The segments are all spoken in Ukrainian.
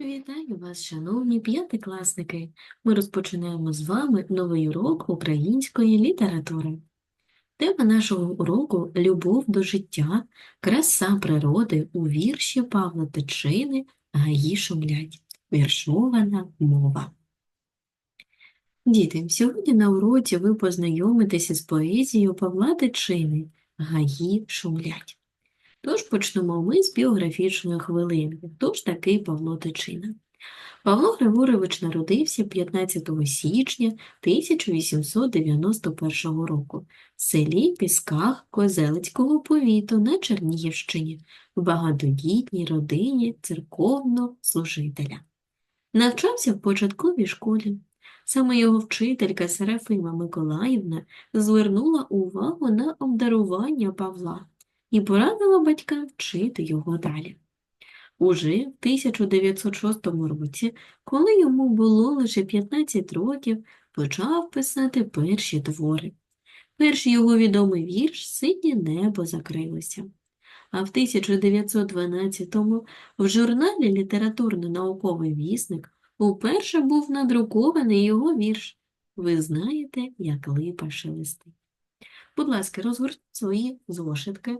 Вітаю вас, шановні п'ятикласники! Ми розпочинаємо з вами новий урок української літератури. Тема нашого уроку любов до життя, краса природи у вірші Павла Тичини Гаї шумлять. Віршована мова. Діти, сьогодні на уроці ви познайомитеся з поезією Павла Тичини Гаї шумлять. Тож почнемо ми з біографічної хвилинки. Хто ж такий Павло Тичина? Павло Григорович народився 15 січня 1891 року в селі Пісках Козелецького повіту на Чернігівщині в багатодітній родині церковного служителя. Навчався в початковій школі. Саме його вчителька Серафима Миколаївна звернула увагу на обдарування Павла і порадила батькам вчити його далі. Уже в 1906 році, коли йому було лише 15 років, почав писати перші твори. Перший його відомий вірш «Синє небо закрилося». А в 1912-му в журналі Літературно-науковий вісник уперше був надрукований його вірш «Ви знаєте, як липа шелестить». Будь ласка, розгорніть свої зошитки.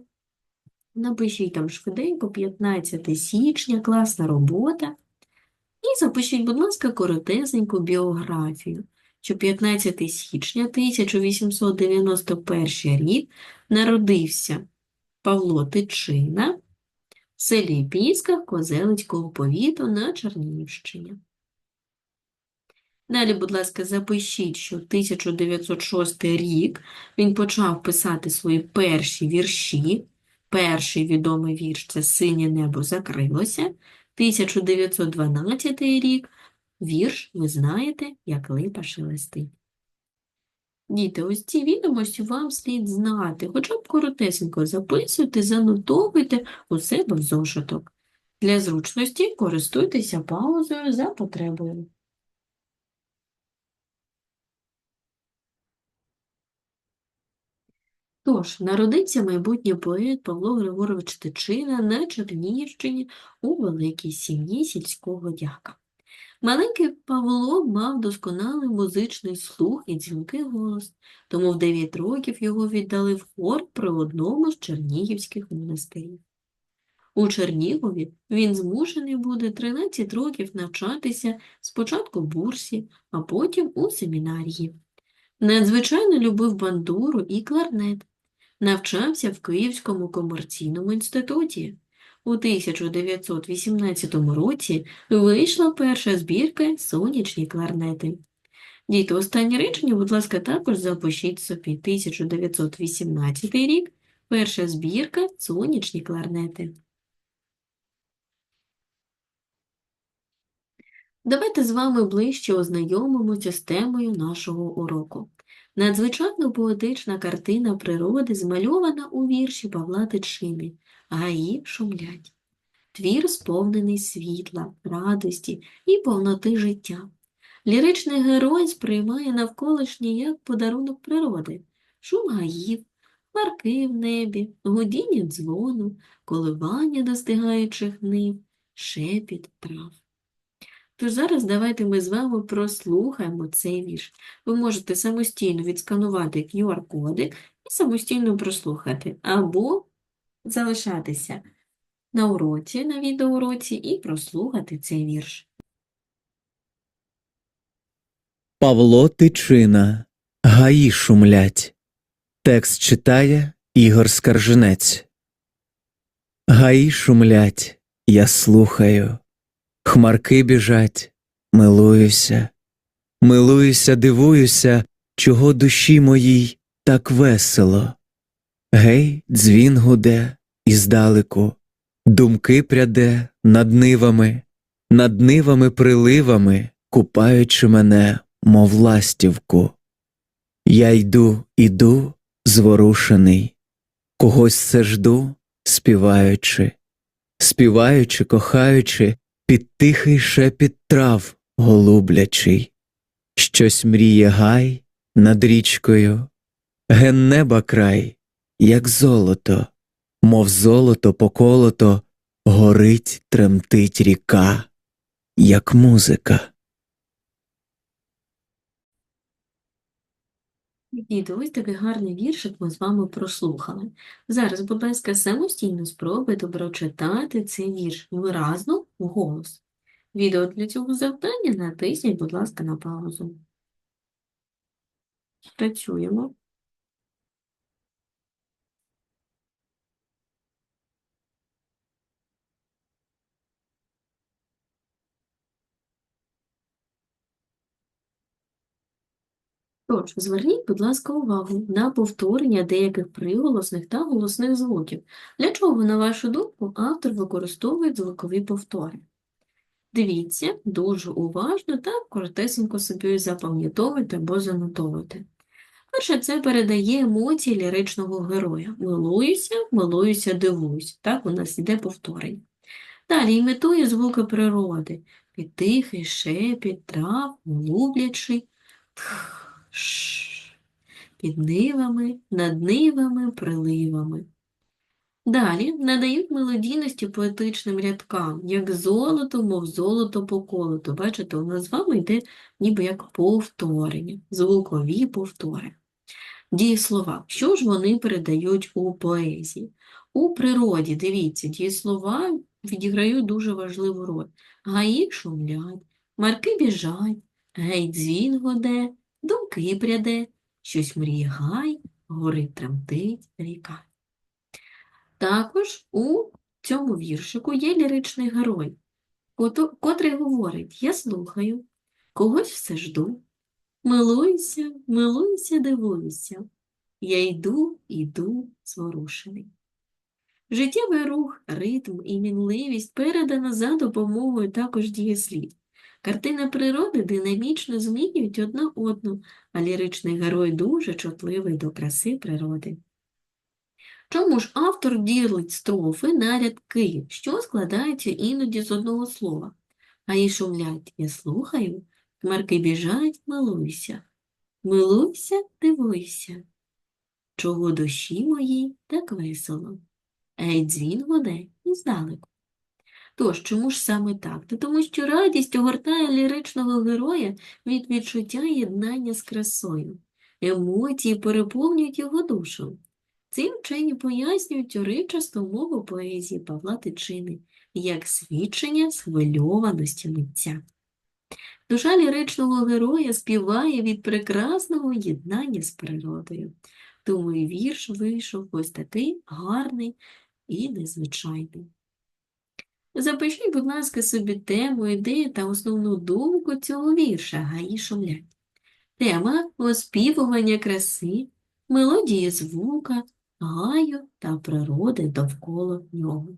Напишіть там швиденько 15 січня, класна робота. І запишіть, будь ласка, коротесеньку біографію, що 15 січня 1891 рік народився Павло Тичина в селі Пісках Козелицького повіту на Чернігівщині. Далі, будь ласка, запишіть, що 1906 рік він почав писати свої перші вірші. Перший відомий вірш це Синє небо закрилося. 1912 рік вірш, ви знаєте, як липа шелестить. Діти, ось ці відомості вам слід знати, хоча б коротесенько записуйте, занотовуйте у себе в зошиток. Для зручності користуйтеся паузою за потребою. Тож, народився майбутній поет Павло Григорович Тичина на Чернігівщині у великій сім'ї сільського дяка. Маленький Павло мав досконалий музичний слух і дзвінкий голос, тому в 9 років його віддали в хор при одному з чернігівських монастирів. У Чернігові він змушений буде 13 років навчатися спочатку в бурсі, а потім у семінарії. Надзвичайно любив бандуру і кларнет. Навчався в Київському комерційному інституті. У 1918 році вийшла перша збірка «Сонячні кларнети». Діти, останнє речення, будь ласка, також запишіть собі 1918 рік, перша збірка «Сонячні кларнети». Давайте з вами ближче ознайомимося з темою нашого уроку. Надзвичайно поетична картина природи змальована у вірші Павла Тичини «Гаї шумлять». Твір сповнений світла, радості і повноти життя. Ліричний герой сприймає навколишнє як подарунок природи, шум гаїв, хмарки в небі, гудіння дзвону, коливання достигаючих нив, шепіт трав. Тож зараз давайте ми з вами прослухаємо цей вірш. Ви можете самостійно відсканувати QR-кодик і самостійно прослухати, або залишатися на уроці, на відеоуроці і прослухати цей вірш. Павло Тичина Гаї шумлять. Текст читає Ігор Скаржинець. Гаї шумлять, я слухаю. Хмарки біжать, милуюся. Милуюся, дивуюся, чого душі моїй так весело. Гей, дзвін гуде і здалеку, думки пряде над нивами, над нивами приливами, купаючи мене, мов ластівку. Я йду, іду, зворушений, когось все жду, співаючи, співаючи, кохаючи, під тихий шепіт трав голублячий, щось мріє гай над річкою, ген неба край, як золото, мов золото поколото, горить, тремтить ріка. як музика. Діти, ось такий гарний віршик ми з вами прослухали. Зараз, будь ласка, самостійно спробуйте прочитати цей вірш виразно вголос. Відео для цього завдання натисніть, будь ласка, на паузу. Працюємо. Тож, зверніть, будь ласка, увагу на повторення деяких приголосних та голосних звуків. Для чого, на вашу думку, автор використовує звукові повтори? Дивіться дуже уважно та коротесенько собі запам'ятовуйте або занотовуйте. Перше, це передає емоції ліричного героя. Милуюся, милуюся, дивуюсь. Так у нас іде повторення. Далі імітує звуки природи. Підтихий, шепіт, трав, голублячий, тх, ш, під нивами, над нивами, приливами. Далі надають мелодійності поетичним рядкам, як золото, мов золото по колоту. Бачите, у нас з вами йде ніби як повторення, звукові повтори. Дієслова. Що ж вони передають у поезії? У природі, дивіться, дієслова відіграють дуже важливу роль. Гаї шумлять, марки біжать, гей дзвін годе, думки пряде, щось мріє гай, горить тремтить ріка. Також у цьому віршику є ліричний герой, котрий говорить «Я слухаю, когось все жду, милуюся, милуюся, дивуюся, я йду, йду зворушений». Життєвий рух, ритм і мінливість передано за допомогою також дієслів. Картина природи динамічно змінюють одна одну, а ліричний герой дуже чутливий до краси природи. Чому ж автор ділить строфи на рядки, що складаються іноді з одного слова? А і шумлять, я слухаю, хмарки біжать, милуйся. Милуйся, дивуйся. Чого душі моїй так весело. Ей, дзвін годе і здалеку. Тож, чому ж саме так? Та тому що радість огортає ліричного героя від відчуття єднання з красою. Емоції переповнюють його душу. Цим вчені пояснюють уричасту мову поезії Павла Тичини як свідчення схвильованості митця. Душа ліричного героя співає від прекрасного єднання з природою. Тому і вірш вийшов ось такий гарний і незвичайний. Запишіть, будь ласка, собі тему, ідею та основну думку цього вірша «Гаї шумлять». Тема – оспівування краси, мелодії звука, гаю та природи довкола нього.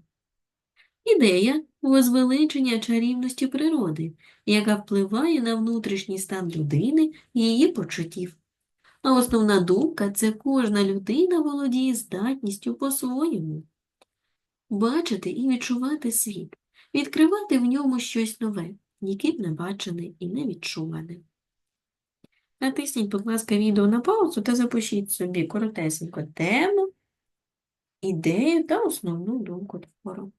Ідея – возвеличення чарівності природи, яка впливає на внутрішній стан людини і її почуттів. А основна думка – це кожна людина володіє здатністю по-своєму бачити і відчувати світ, відкривати в ньому щось нове, ніким не бачене і не відчуване. Натисніть, будь ласка, відео на паузу та запишіть собі коротесенько тему, ідею та основну думку твору.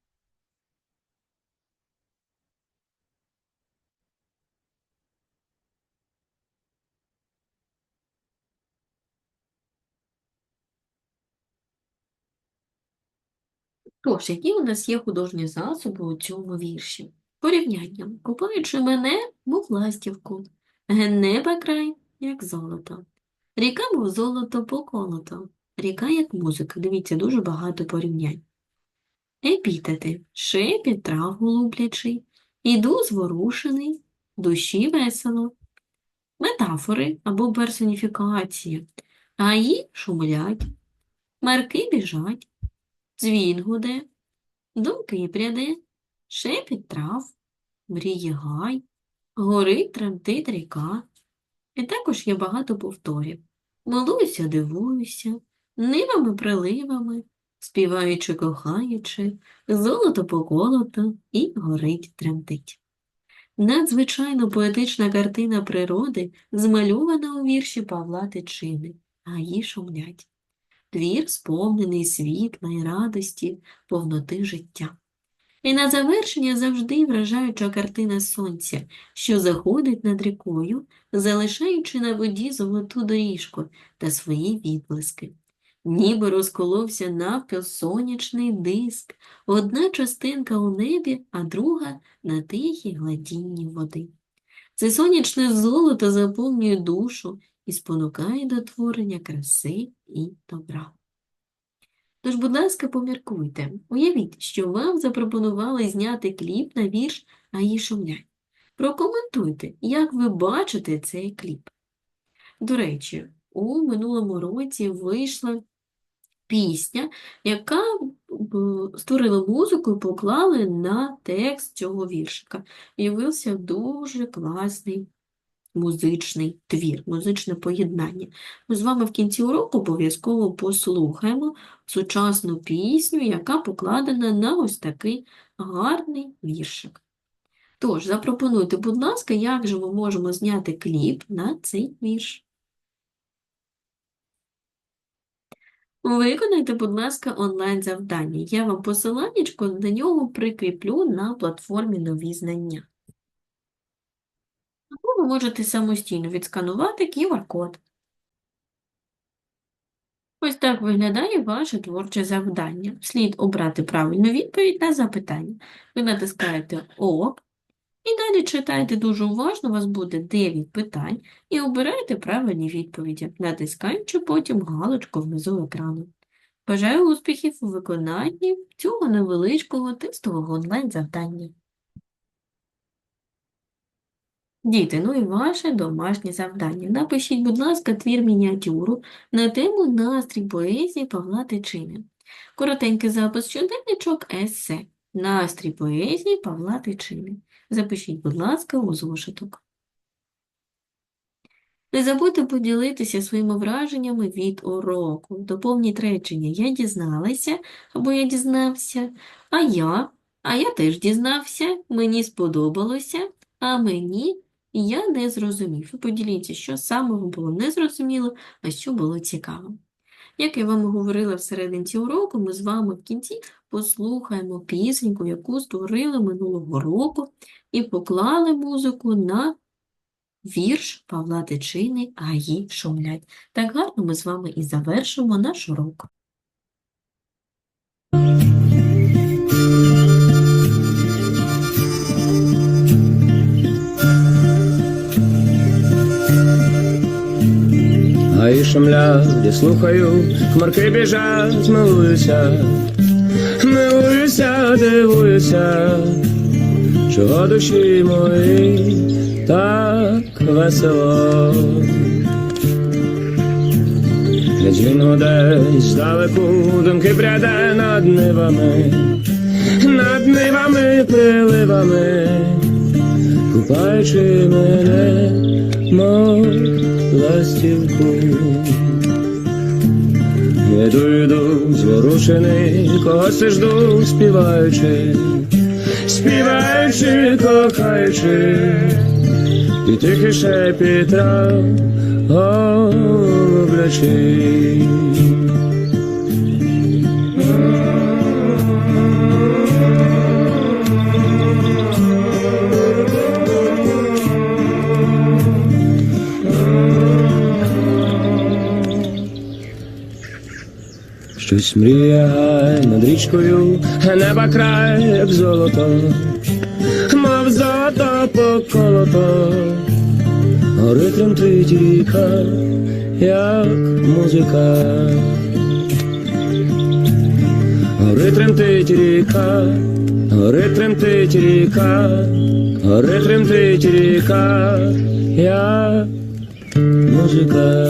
Тож, які у нас є художні засоби у цьому вірші? Порівняння. Купаючи мене, мов ластівку, ген неба край, як золото. Ріка, мов золото поколото. Ріка, як музика. Дивіться, дуже багато порівнянь. Епітети. Шепіт трав голублячий. Іду зворушений, душі весело. Метафори або персоніфікації. Гаї шумлять, марки біжать, дзвін гуде, думки пряде, шепіт трав, мріє гай, горить тремтить ріка. І також є багато повторів. Молуюся, дивуюся, нивами приливами, співаючи, кохаючи, золото поколото і горить тремтить. Надзвичайно поетична картина природи змальована у вірші Павла Тичини «Гаї шумлять». Твір сповнений світла й радості, повноти життя. І на завершення завжди вражаюча картина сонця, що заходить над рікою, залишаючи на воді золоту доріжку та свої відблиски. Ніби розколовся навпіл сонячний диск, одна частинка у небі, а друга на тихій гладінні води. Це сонячне золото заповнює душу і спонукає до творення краси і добра. Тож, будь ласка, поміркуйте. Уявіть, що вам запропонували зняти кліп на вірш «Гаї шумлять». Прокоментуйте, як ви бачите цей кліп. До речі, у минулому році вийшла пісня, яка створила музику і поклали на текст цього віршика. Явився дуже класний музичний твір, музичне поєднання. Ми з вами в кінці уроку обов'язково послухаємо сучасну пісню, яка покладена на ось такий гарний віршик. Тож, запропонуйте, будь ласка, як же ми можемо зняти кліп на цей вірш. Виконайте, будь ласка, онлайн-завдання. Я вам посиланнячко на нього прикріплю на платформі «Нові знання». Ви можете самостійно відсканувати QR-код. Ось так виглядає ваше творче завдання. Слід обрати правильну відповідь на запитання. Ви натискаєте ОК і далі читайте дуже уважно, у вас буде 9 питань, і обирайте правильні відповіді, натискаючи потім галочку внизу екрану. Бажаю успіхів у виконанні цього невеличкого тестового онлайн-завдання. Діти, ну і ваше домашнє завдання. Напишіть, будь ласка, твір-мініатюру на тему «Настрій поезії Павла Тичини». Коротенький запис щоденничок есе. Настрій поезії Павла Тичини. Запишіть, будь ласка, у зошиток. Не забудьте поділитися своїми враженнями від уроку. Доповніть речення «Я дізналася» або «Я дізнався», а я, а я теж дізнався, мені сподобалося, а мені я не зрозумів. І поділіться, що саме вам було незрозуміло, а що було цікаво. Як я вам говорила всерединці уроку, ми з вами в кінці послухаємо пісеньку, яку створили минулого року, і поклали музику на вірш Павла Тичини «Гаї шумлять». Так гарно ми з вами і завершимо наш урок. Шумлять, слухаю, хмарки біжать, милуюся, милуюся, дивуюся, чого душі мої так весело. Дзвін гуде здалеку, думки пряде над нивами, над нивами, приливами, купаючи мене, мов ластівку. Йду, йду, зворушений, когось жду, співаючи, співаючи, кохаючи, і тихий шепіт трав, Щось мріє над річкою, неба край, як золото, мов золото поколото, гори тремтить ріка, як музика, гори тремтить ріка, гори тремтить ріка, гори тремтить ріка, як музика.